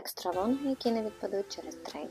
екстра лонги, які не відпадуть через 3 дні.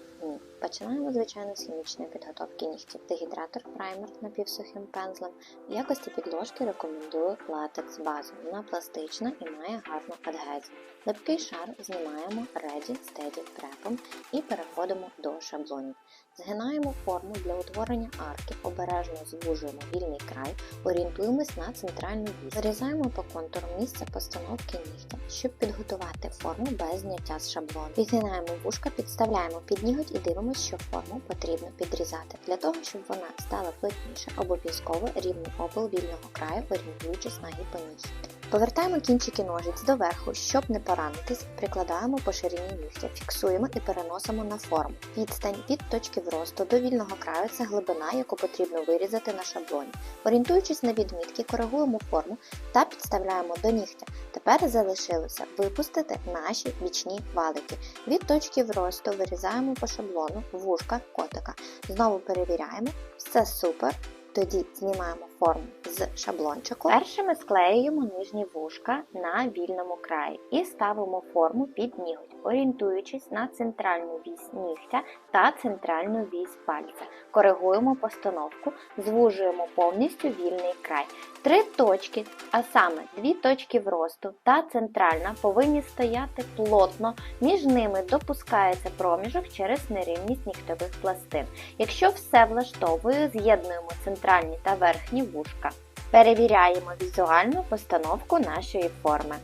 Починаємо, звичайно, з хімічної підготовки нігтів. Дегідратор праймер напівсухим пензлем. В якості підложки рекомендую латекс базу. Вона пластична і має гарну адгезію. Липкий шар знімаємо Ready Steady препом і переходимо до шаблонів. Згинаємо форму для утворення арки, обережно звужуємо вільний край, орієнтуємось на центральну вісь. Вирізаємо по контуру місце постановки нігтя, щоб підготувати форму без зняття з шаблону. Відгинаємо вушка, підставляємо під ніготь і дивимося, що форму потрібно підрізати. Для того, щоб вона стала плотніше, обов'язково рівний опил вільного краю, орієнтуючись на гіпонічі. Повертаємо кінчики ножиць доверху, щоб не поранитись, прикладаємо по ширині нігтя, фіксуємо і переносимо на форму. Відстань від точки вросту до вільного краю це глибина, яку потрібно вирізати на шаблоні. Орієнтуючись на відмітки, коригуємо форму та підставляємо до нігтя. Тепер залишилося випустити наші бічні валики. Від точки вросту вирізаємо по шаблону вушка котика. Знову перевіряємо, все супер. Тоді знімаємо форму з шаблончику. Першими склеюємо нижні вушка на вільному краї і ставимо форму під ніготь, орієнтуючись на центральну вісь нігтя та центральну вісь пальця. Коригуємо постановку, звужуємо повністю вільний край. Три точки, а саме дві точки вросту та центральна, повинні стояти плотно, між ними допускається проміжок через нерівність нігтових пластин. Якщо все влаштовує, з'єднуємо центральні та верхні вушка. Перевіряємо візуальну постановку нашої форми.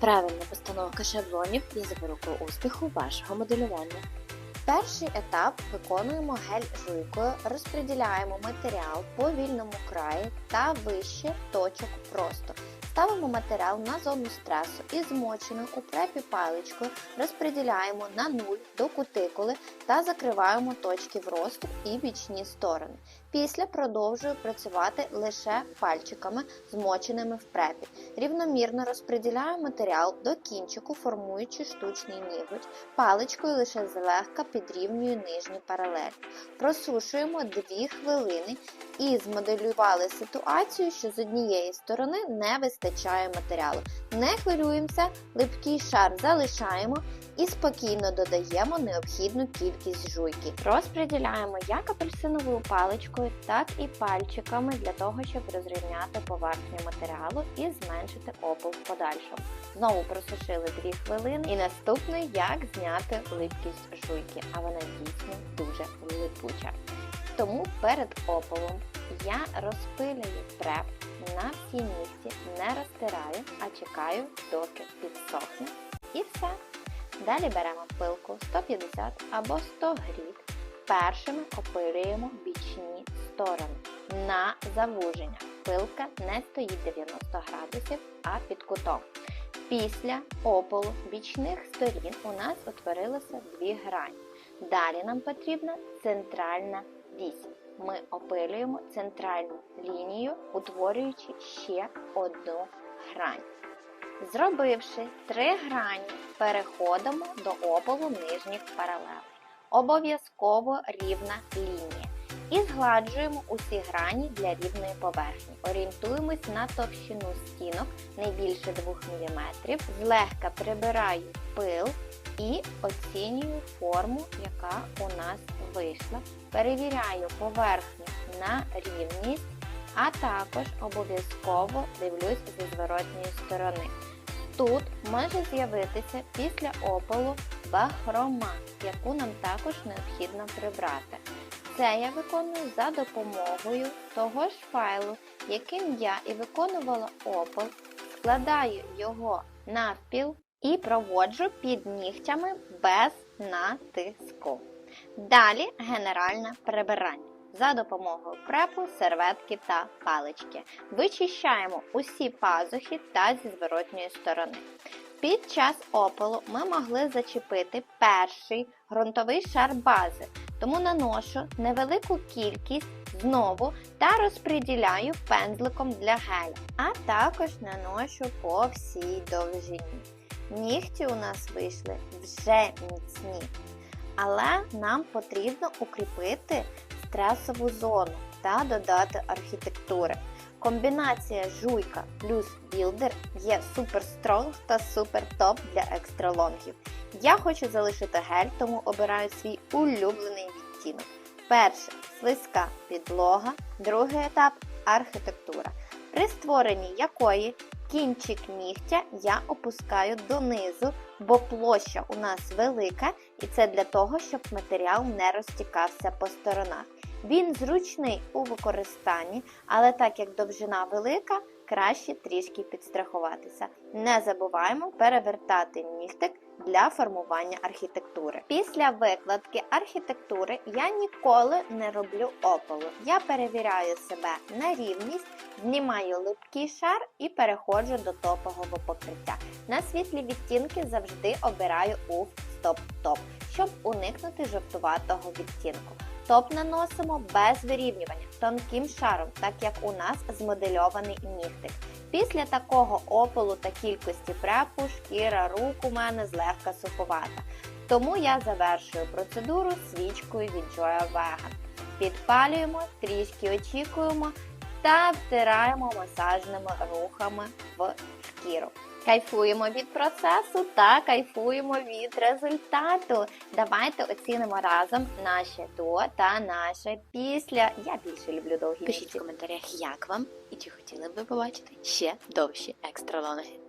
Правильна постановка шаблонів є запорукою успіху вашого моделювання. Перший етап виконуємо гель-жуйкою, розподіляємо матеріал по вільному краї та вище точок просто. Ставимо матеріал на зону стресу і змоченою у препі паличкою розподіляємо на 0 до кутикули та закриваємо точки вросту і бічні сторони. Після продовжую працювати лише пальчиками, змоченими в препі. Рівномірно розподіляю матеріал до кінчику, формуючи штучний ніготь. Паличкою лише злегка підрівнюю нижні паралелі. Просушуємо 2 хвилини і змоделювали ситуацію, що з однієї сторони не вистачає матеріалу. Не хвилюємося, липкий шар залишаємо і спокійно додаємо необхідну кількість жуйки. Розподіляємо як апельсиновою паличкою, так і пальчиками для того, щоб розрівняти поверхню матеріалу і зменшити опил в подальшому. Знову просушили 2 хвилини і наступне, як зняти липкість жуйки, а вона дійсно дуже липуча. Тому перед опалом я розпилюю преп на всі нігті, не розтираю, а чекаю, доки підсохне. І все. Далі беремо пилку 150 або 100 гріт. Першими опилюємо бічні сторони на завуження. Пилка не стоїть 90 градусів, а під кутом. Після опалу бічних сторін у нас утворилося дві грані. Далі нам потрібна центральна вісь. Ми опилюємо центральну лінію, утворюючи ще одну грань. Зробивши три грані, переходимо до опалу нижніх паралелей. Обов'язково рівна лінія. І згладжуємо усі грані для рівної поверхні. Орієнтуємось на товщину стінок не більше 2 мм. Злегка прибираю пил і оцінюю форму, яка у нас вийшла. Перевіряю поверхню на рівність, а також обов'язково дивлюсь зі зворотньої сторони. Тут може з'явитися після опалу бахрома, яку нам також необхідно прибрати. Це я виконую за допомогою того ж файлу, яким я і виконувала опал, складаю його навпіл і проводжу під нігтями без натиску. Далі генеральне прибирання. За допомогою препу, серветки та палички. Вичищаємо усі пазухи та зі зворотньої сторони. Під час опалу ми могли зачепити перший ґрунтовий шар бази, тому наношу невелику кількість знову та розподіляю пензликом для геля, а також наношу по всій довжині. Нігті у нас вийшли вже міцні, але нам потрібно укріпити стресову зону та додати архітектури. Комбінація жуйка плюс білдер є супер стронг та супер топ для екстралонгів. Я хочу залишити гель, тому обираю свій улюблений відтінок. Перше слизька підлога, другий етап архітектура, при створенні якої кінчик нігтя я опускаю донизу, бо площа у нас велика, і це для того, щоб матеріал не розтікався по сторонах. Він зручний у використанні, але так як довжина велика, краще трішки підстрахуватися. Не забуваємо перевертати нігтик для формування архітектури. Після викладки архітектури я ніколи не роблю опалу. Я перевіряю себе на рівність, знімаю липкий шар і переходжу до топового покриття. На світлі відтінки завжди обираю у стоп-топ, щоб уникнути жовтуватого відтінку. Топ наносимо без вирівнювання тонким шаром, так як у нас змодельований нігтик. Після такого опалу та кількості препу шкіра рук у мене злегка суховата. Тому я завершую процедуру свічкою від Joya Vegan. Підпалюємо, трішки очікуємо та втираємо масажними рухами в шкіру. Кайфуємо від процесу та кайфуємо від результату. Давайте оцінимо разом наше до та наше після. Я більше люблю довгі. Пишіть в коментарях, як вам і чи хотіли б ви побачити ще довші екстралонги.